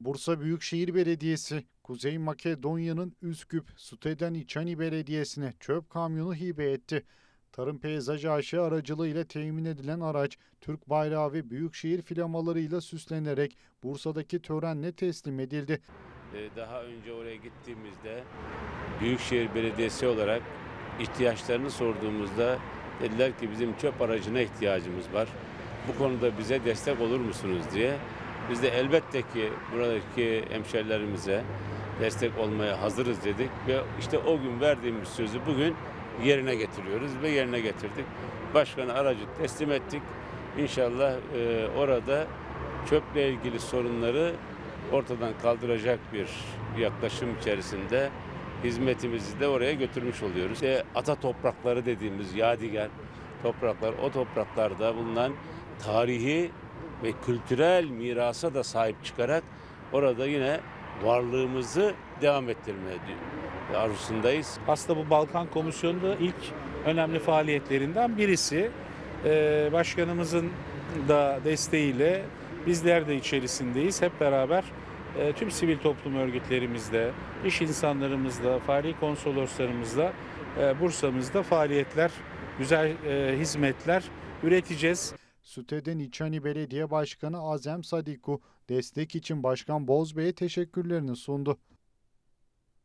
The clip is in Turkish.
Bursa Büyükşehir Belediyesi, Kuzey Makedonya'nın Üsküp, Suteden İçani Belediyesi'ne çöp kamyonu hibe etti. Tarım Peyzaj AŞ aracılığıyla temin edilen araç, Türk bayrağı ve Büyükşehir flamalarıyla süslenerek Bursa'daki törenle teslim edildi. Ee, Daha önce oraya gittiğimizde Büyükşehir Belediyesi olarak ihtiyaçlarını sorduğumuzda dediler ki bizim çöp aracına ihtiyacımız var. Bu konuda bize destek olur musunuz diye. Biz de elbette ki buradaki hemşerilerimize destek olmaya hazırız dedik ve işte o gün verdiğimiz sözü bugün yerine getiriyoruz ve yerine getirdik. Başkanı aracı teslim ettik. İnşallah e, orada çöple ilgili sorunları ortadan kaldıracak bir yaklaşım içerisinde hizmetimizi de oraya götürmüş oluyoruz. İşte ata toprakları dediğimiz yadigar topraklar, o topraklarda bulunan tarihi ve kültürel mirasa da sahip çıkarak orada yine varlığımızı devam ettirmeye arzusundayız. Aslında bu Balkan Komisyonu da ilk önemli faaliyetlerinden birisi. Ee, başkanımızın da desteğiyle bizler de içerisindeyiz. Hep beraber e, tüm sivil toplum örgütlerimizle, iş insanlarımızla, fahri konsoloslarımızla e, Bursa'mızda faaliyetler, güzel e, hizmetler üreteceğiz. Süteden İçani Belediye Başkanı Azem Sadiku destek için Başkan Bozbey'e teşekkürlerini sundu.